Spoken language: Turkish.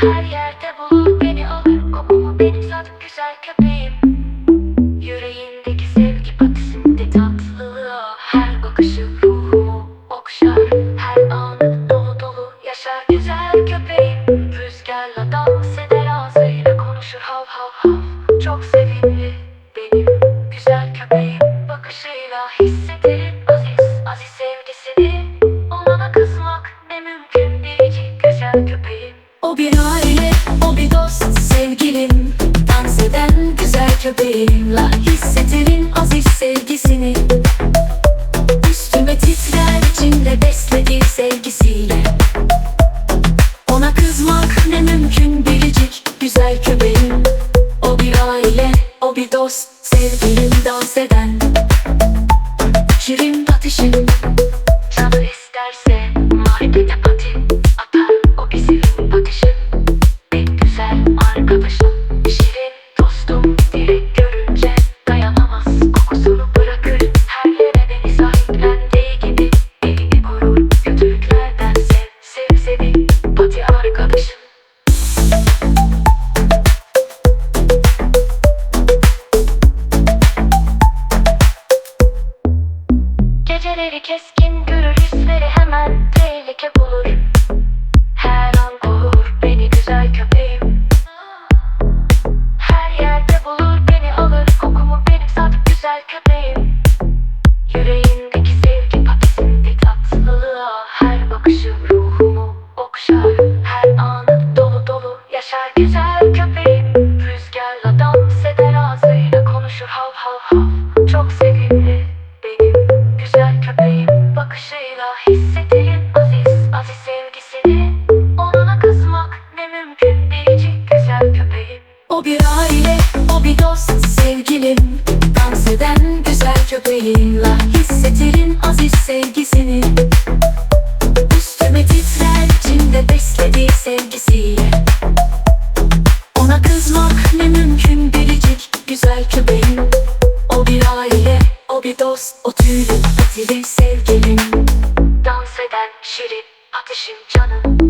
Her yerde bulur beni alır Kokumu benim sadık güzel köpeğim. Yüreğindeki sevgi patisinde tatlılığa Her bakışı ruhumu okşar. Her anı dolu dolu yaşar güzel köpeğim. Rüzgarla dans eder ağzıyla konuşur hav hav hav. Çok sevimli benim güzel köpeğim. Bakışıyla hissederim aziz aziz sevgisini. Olana kızmak ne mümkün değil güzel köpeğim. O bir aile, o bir dost sevgilim. Dans eden güzel köpeğimle hissederim aziz sevgisini. Üstüme titrer içinde beslediği sevgisiyle. Ona kızmak ne mümkün biricik güzel köpeğim. O bir aile, o bir dost sevgilim dans eden. Şirin batışım arkadaşım Geceleri keskin görür hisleri hemen tehlike bulur güzelim Dans eden güzel köpeğinle Hissetirim aziz sevgisini. Üstüme titrer cimde beslediği sevgisiyle. Ona kızmak ne mümkün biricik güzel köpeğim. O bir aile, o bir dost, o tüylü patili sevgilim. Dans eden şirin ateşim canım